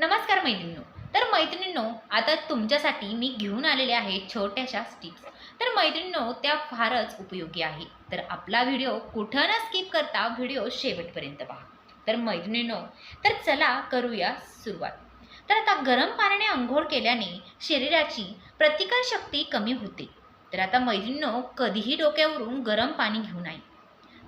नमस्कार मैत्रिणींनो. तर मैत्रिणींनो आता तुमच्यासाठी मी घेऊन आलेले आहे छोट्याशा स्टिप्स तर मैत्रिणींनो त्या फारच उपयोगी आहे. तर आपला व्हिडिओ कुठं ना स्किप करता व्हिडिओ शेवटपर्यंत पहा. तर मैत्रिणींनो तर चला करूया सुरुवात. तर आता गरम पाण्याने अंघोळ केल्याने शरीराची प्रतिकारशक्ती कमी होते. तर आता मैत्रिणींनो कधीही डोक्यावरून गरम पाणी घेऊ नये.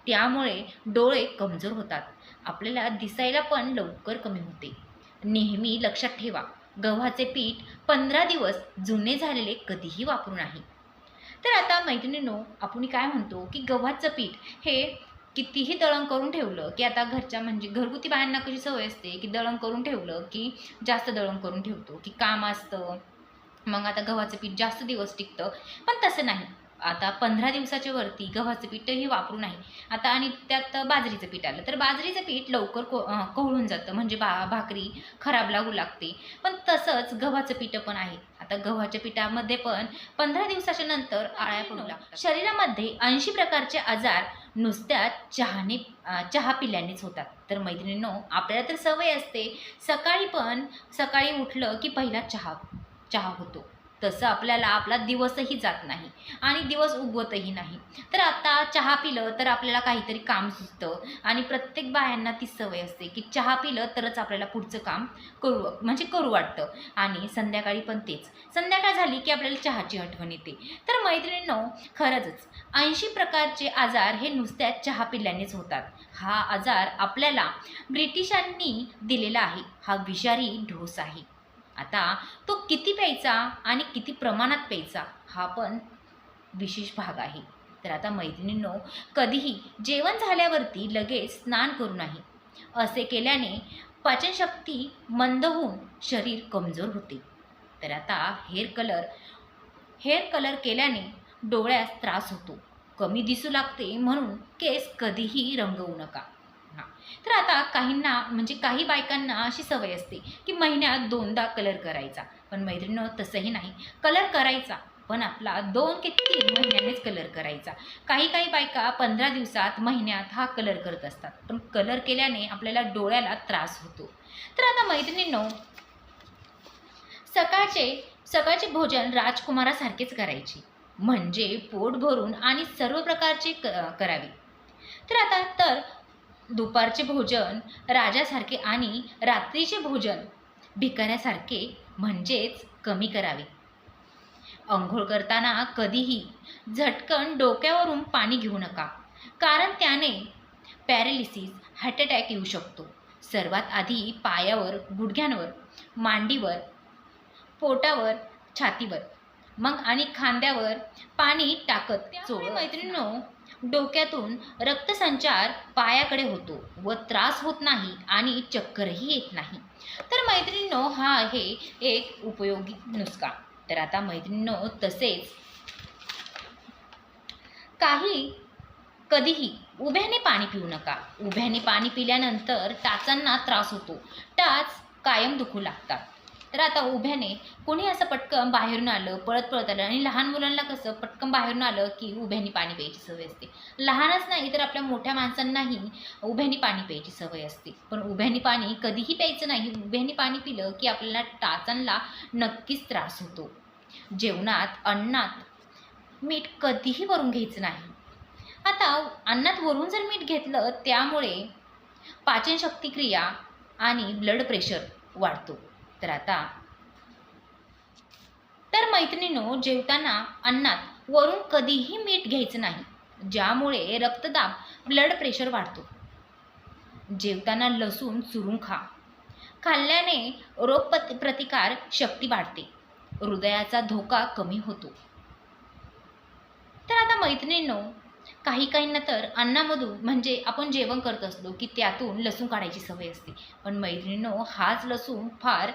त्यामुळे डोळे कमजोर होतात. आपल्याला दिसायला पण लवकर कमी होते. नेहमी लक्षात ठेवा गव्हाचे पीठ पंधरा दिवस जुने झालेले कधीही वापरू नाही. तर आता मैत्रिणीनो आपण काय म्हणतो की गव्हाचं पीठ हे कितीही दळण करून ठेवलं की आता घरच्या म्हणजे घरगुती बायांना कशी सवय असते की दळण करून ठेवलं की जास्त दळण करून ठेवतो की काम असतं मग आता गव्हाचं पीठ जास्त दिवस टिकतं पण तसं नाही. आता पंधरा दिवसाच्या वरती गव्हाचं पीठही वापरू नाही आता आणि त्यात बाजरीचं पीठ आलं. तर बाजरीचं पीठ लवकर को अं, जातं. म्हणजे बा भाकरी खराब लागू लागते. पण तसंच गव्हाचं पीठ पण आहे. आता गव्हाच्या पिठामध्ये पण पंधरा दिवसाच्या नंतर आळ्या पडू लागतात. शरीरामध्ये ऐंशी प्रकारचे आजार नुसत्या चहाने चहा पिल्यानेच होतात. तर मैत्रिणींनो आपल्याला तर सवय असते. सकाळी पण सकाळी उठलं की पहिला चहा चहा होतो. तसं आपल्याला आपला दिवसही जात नाही आणि दिवस उगवतही नाही. तर आता चहा पिलं तर आपल्याला काहीतरी काम सुचतं आणि प्रत्येक बायांना ती सवय असते की चहा पिलं तरच आपल्याला पुढचं काम करू म्हणजे करू वाटतं. आणि संध्याकाळी पण तेच. संध्याकाळ झाली की आपल्याला चहाची आठवण येते. तर मैत्रिणींनो खरंचच ऐंशी प्रकारचे आजार हे नुसत्या चहा पिल्यानेच होतात. हा आजार आपल्याला ब्रिटिशांनी दिलेला आहे. हा विषारी ढोस आहे. आता तो किती प्यायचा आणि किती प्रमाणात प्यायचा हा पण विशेष भाग आहे. तर आता मैत्रिणींनो कधीही जेवण झाल्यावरती लगेच स्नान करू नाही असे केल्याने पाचनशक्ती मंद होऊन शरीर कमजोर होते. तर आता हेअर कलर हेअर कलर केल्याने डोळ्यास त्रास होतो. कमी दिसू लागते म्हणून केस कधीही रंगवू नका. तर आता काहींना म्हणजे काही बायकांना अशी सवय असते की महिन्यात दोनदा कलर करायचा. पण मैत्रिणीनं तसंही नाही. कलर करायचा पण आपला दोन ते तीन महिन्यानेच कलर करायचा. काही काही बायका पंधरा दिवसात महिन्यात हा कलर करत असतात. पण कलर केल्याने आपल्याला डोळ्याला त्रास होतो. तर आता मैत्रिणींनो सकाळचे सकाळचे भोजन राजकुमारासारखेच करायचे. म्हणजे पोट भरून आणि सर्व प्रकारचे क करावे. तर आता तर दुपारचे भोजन राजासारखे आणि रात्रीचे भोजन भिकाऱ्यासारखे म्हणजेच कमी करावे. अंघोळ करताना कधीही झटकन डोक्यावरून पाणी घेऊ नका कारण त्याने पॅरालिसिस हार्ट अटॅक येऊ शकतो. सर्वात आधी पायावर गुडघ्यांवर मांडीवर पोटावर छातीवर मग आणि खांद्यावर पाणी टाकत चोळ मैत्रिणींनो डोक्यातून रक्तसंचार पायाकडे होतो व त्रास होत नाही आणि चक्करही येत नाही. तर मैत्रिणींनो हा आहे एक उपयोगी नुसका. तर आता मैत्रिणीनो तसेच काही कधीही उभ्याने पाणी पिऊ नका. उभ्याने पाणी पिल्यानंतर टाचांना त्रास होतो. टाच कायम दुखू लागतात. तर आता उभ्याने कोणी असं पटकन बाहेरून आलं पळत पळत आलं आणि लहान मुलांना कसं पटकन बाहेरून आलं की उभ्याने पाणी प्यायची सवय असते. लहानच नाही तर आपल्या मोठ्या माणसांनाही उभ्याने पाणी प्यायची सवय असते. पण उभ्याने पाणी कधीही प्यायचं नाही. उभ्याने पाणी पिलं की आपल्याला टाचांना नक्कीच त्रास होतो. जेवणात अन्नात मीठ कधीही वरून घ्यायचं नाही. आता अन्नात वरून जर मीठ घेतलं त्यामुळे पाचनशक्ती क्रिया आणि ब्लड प्रेशर वाढतो. तर आता. तर मैत्रिणीनो जेवताना अन्नात वरून कधीही मीठ घ्यायचं नाही ज्यामुळे रक्तदाब ब्लड प्रेशर वाढतो. जेवताना लसूण चुरून खा. खाल्ल्याने रोग प्रतिकार शक्ती वाढते. हृदयाचा धोका कमी होतो. तर आता मैत्रिणींनो काही काहींना तर अन्नामधून म्हणजे आपण जेवण करत असलो की त्यातून लसूण काढायची सवय असते. पण मैत्रिणींनो हाच लसूण फार